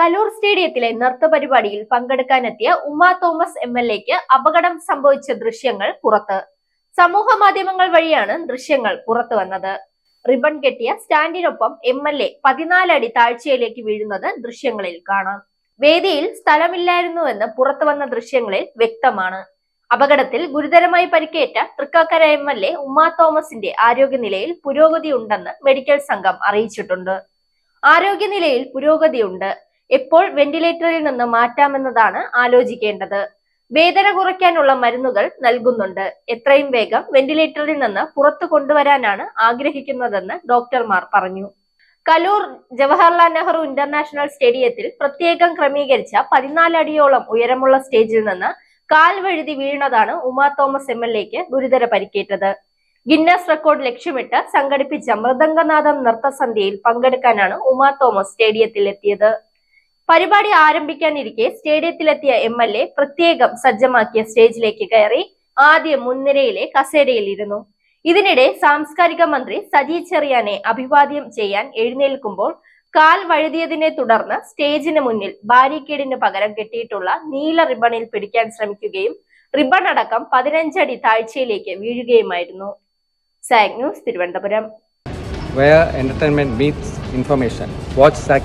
കലൂർ സ്റ്റേഡിയത്തിലെ നൃത്ത പരിപാടിയിൽ പങ്കെടുക്കാനെത്തിയ ഉമ തോമസ് എം എൽ എക്ക് അപകടം സംഭവിച്ച ദൃശ്യങ്ങൾ പുറത്ത്. സമൂഹ മാധ്യമങ്ങൾ വഴിയാണ് ദൃശ്യങ്ങൾ പുറത്തു വന്നത്. റിബൺ കെട്ടിയ സ്റ്റാൻഡിനൊപ്പം എം എൽ എ പതിനാലടി താഴ്ചയിലേക്ക് വീഴുന്നത് ദൃശ്യങ്ങളിൽ കാണാം. വേദിയിൽ സ്ഥലമില്ലായിരുന്നുവെന്ന് പുറത്തു വന്ന ദൃശ്യങ്ങളിൽ വ്യക്തമാണ്. അപകടത്തിൽ ഗുരുതരമായി പരിക്കേറ്റ Thrikkakara M L A Uma തോമസിന്റെ ആരോഗ്യനിലയിൽ പുരോഗതിയുണ്ടെന്ന് മെഡിക്കൽ സംഘം അറിയിച്ചിട്ടുണ്ട്. ആരോഗ്യനിലയിൽ പുരോഗതിയുണ്ട്. എപ്പോൾ വെന്റിലേറ്ററിൽ നിന്ന് മാറ്റാമെന്നതാണ് ആലോചിക്കേണ്ടത്. വേദന കുറയ്ക്കാനുള്ള മരുന്നുകൾ നൽകുന്നുണ്ട്. എത്രയും വേഗം വെന്റിലേറ്ററിൽ നിന്ന് പുറത്തു കൊണ്ടുവരാനാണ് ആഗ്രഹിക്കുന്നതെന്ന് ഡോക്ടർമാർ പറഞ്ഞു. കലൂർ ജവഹർലാൽ നെഹ്റു ഇന്റർനാഷണൽ സ്റ്റേഡിയത്തിൽ പ്രത്യേകം ക്രമീകരിച്ച പതിനാല് അടിയോളം ഉയരമുള്ള സ്റ്റേജിൽ നിന്ന് കാൽ വഴുതി വീഴുന്നതാണ് ഉമാ തോമസ് എം എൽ എക്ക് ഗുരുതര പരിക്കേറ്റത്. ഗിന്നസ് റെക്കോർഡ് ലക്ഷ്യമിട്ട് സംഘടിപ്പിച്ച മൃദംഗനാഥം നൃത്തസന്ധ്യയിൽ പങ്കെടുക്കാനാണ് ഉമാ തോമസ് സ്റ്റേഡിയത്തിൽ എത്തിയത്. പരിപാടി ആരംഭിക്കാനിരിക്കെ സ്റ്റേഡിയത്തിലെത്തിയ എം എൽ എ പ്രത്യേകം സജ്ജമാക്കിയ സ്റ്റേജിലേക്ക് കയറി ആദ്യ മുൻനിരയിലെ കസേരയിൽ ഇരുന്നു ഇതിനിടെ സാംസ്കാരിക മന്ത്രി സജി ചെറിയാനെ അഭിവാദ്യം ചെയ്യാൻ എഴുന്നേൽക്കുമ്പോൾ കാൽ വഴുതിയതിനെ തുടർന്ന് സ്റ്റേജിന് മുന്നിൽ ബാരിക്കേഡിന് പകരം കെട്ടിയിട്ടുള്ള നീല റിബണിൽ പിടിക്കാൻ ശ്രമിക്കുകയും റിബൺ അടക്കം പതിനഞ്ചടി താഴ്ചയിലേക്ക് വീഴുകയുമായിരുന്നു SAC news Thiruvananthapuram where entertainment meets information. Watch SAC.